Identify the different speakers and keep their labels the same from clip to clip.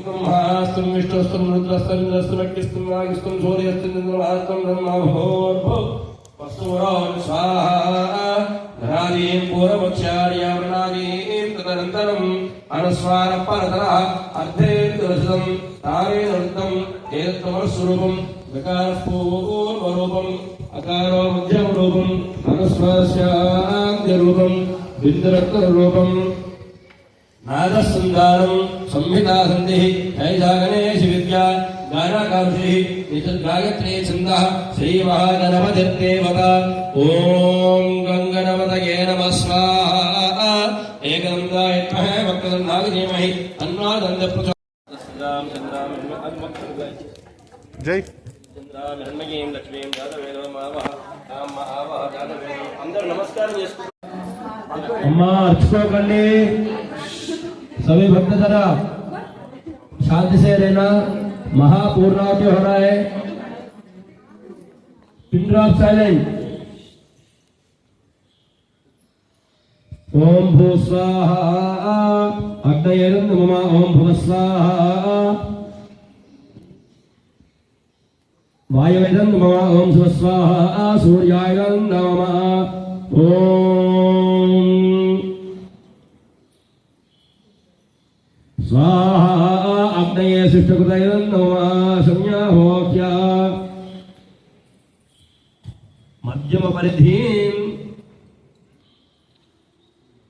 Speaker 1: బ్రహ్మాస్త్రం విష్ణుస్త్రం రుద్రస్త్రం వ్యక్తిస్త్రం నాగిస్త్రం సూర్యస్త్రం చంద్రమాస్త్రం బ్రహ్మభోర్భో వస్తువురాన్ స్వాహా ధనాదీం పూర్వపక్షార్యావరణాదీం తదనంతరం అనుస్వార పరతర అర్ధేంద్రశతం తారేంద్రం ఏతమస్వరూపం వికారపూర్వరూపం అకారో మధ్యం రూపం అనుస్వాస్యాంత్యరూపం బిందురత్న నాదసంధానం సంహితా సంధి హైజా గణేశ విద్యా గానాకారుషి ఛంద శ్రీ మహాగణపతిర్దేవత ఓం గంగణపతయే నమ స్వాహ ఏకదంతాయ విద్మహే వక్రదండాయ ధీమహి తన్నాదంత ప్రచోదయాత్ చంద్రాం
Speaker 2: జై
Speaker 1: చంద్రామిరణ్మయీం లక్ష్మీం జాతవేదో మావహ రామ ఆవహ జాతవేదో అందరూ నమస్కారం చేసుకో అమ్మా అర్చుకోకండి. सभी भक्त जरा शांति से रहना, महापूर्णावती हो रहा है। Pin drop silent. ओम भू स्वाहा अग्नयरं मम, ओम भुव स्वाहा। वायुवेदं मम, ओम शिव स्वाहा सूर्यायं नमः। ओम। स्वाहा अग्नये शिष्टकृतयं नमः संज्ञाभोक्या మధ్యమ పరిధిం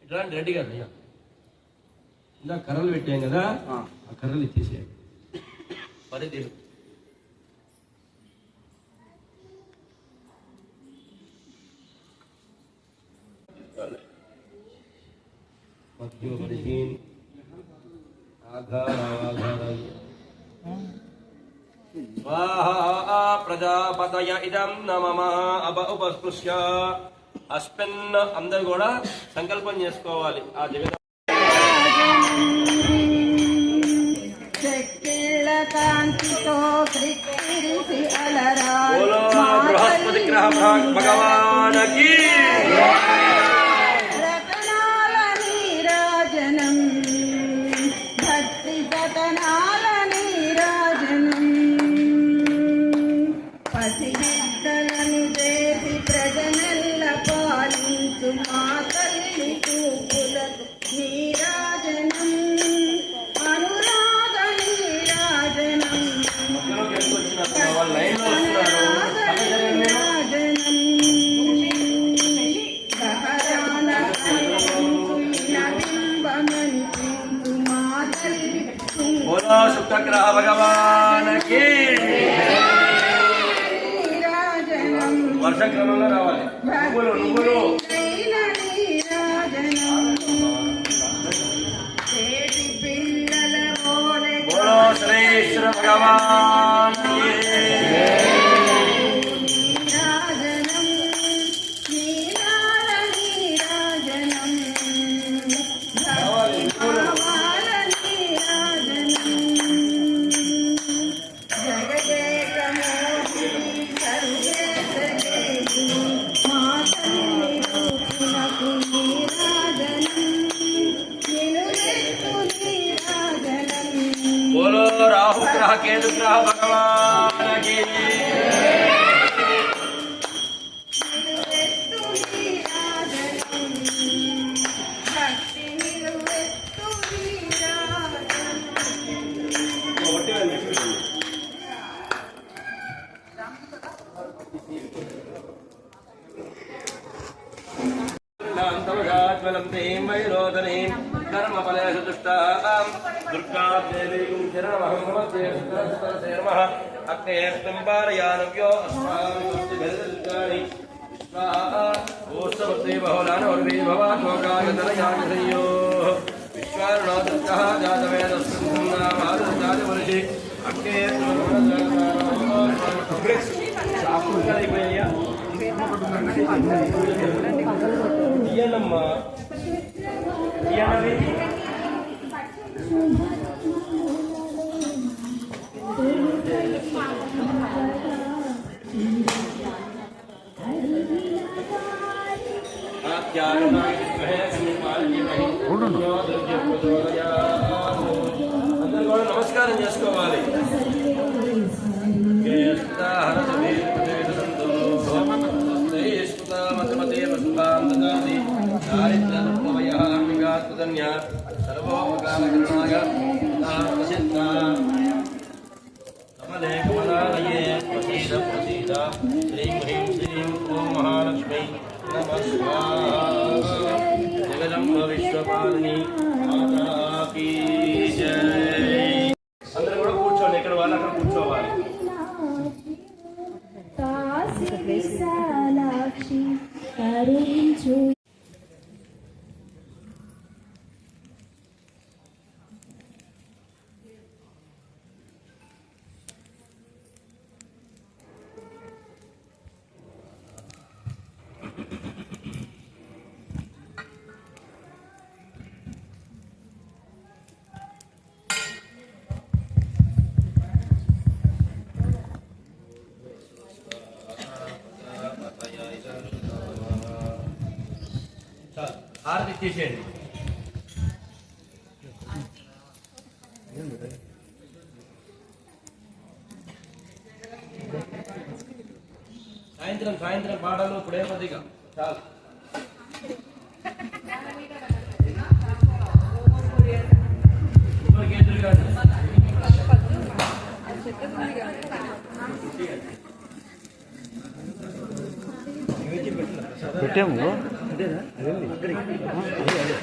Speaker 1: ఇట్లాంటి రెడ్డి గారు అయ్యా ఇందా కర్రలు పెట్టాం కదా ఆ కర్రలు ఇచ్చేసేయండి పరిధి మధ్యమ స్వాహా ప్రజాపతయ ఇదం నమమ అబ ఉపస్పృశ్య అస్మిన్ అందరు కూడా సంకల్పం చేసుకోవాలి ఆ
Speaker 3: కాంతితో
Speaker 1: బృహస్పతి గ్రహ భగవానకి
Speaker 3: పసిబిడ్డలను చేసి ప్రజనెల్ల పాలించు మా తల్లి చూపులకు నీరాజనం అనురాధ నీరాజనం
Speaker 1: వాళ్ళ లైన్లో వస్తున్నారు బోలో శుక్రగ్రహ భగవానకి వర్షక్రమంలో రావాలి నువ్వులు నువ్వులు రాహు గ్రహ కేతు గ్రహ భగవానకి ధర్మఫలేషు దుష్టాం अग्नेस्तंबारयानव्यो अस्माभिर्गलकारि स्वाहा ओसवते बहुलानवल्वे भवालोकायतनयागसयो विश्वारुणोदत्तः जातवेदस्मिन्नाभारतादिवर्षि अग्नेस्तंबारयानव्यो నమస్కారం చేసుకోవాలి ध्यायेत् प्रसीद प्रसीद श्रीं ह्रीं महालक्ष्मी नमस्कार
Speaker 2: जगदम्ब विश्वपालिनी माता
Speaker 1: की హారతి తీసేయండి సాయంత్రం సాయంత్రం పాడాలు ఇప్పుడే కొద్దిగా. చాలు. పెట్టాము. ಅದೇನಾ ಅದೇ
Speaker 4: ಅದೇ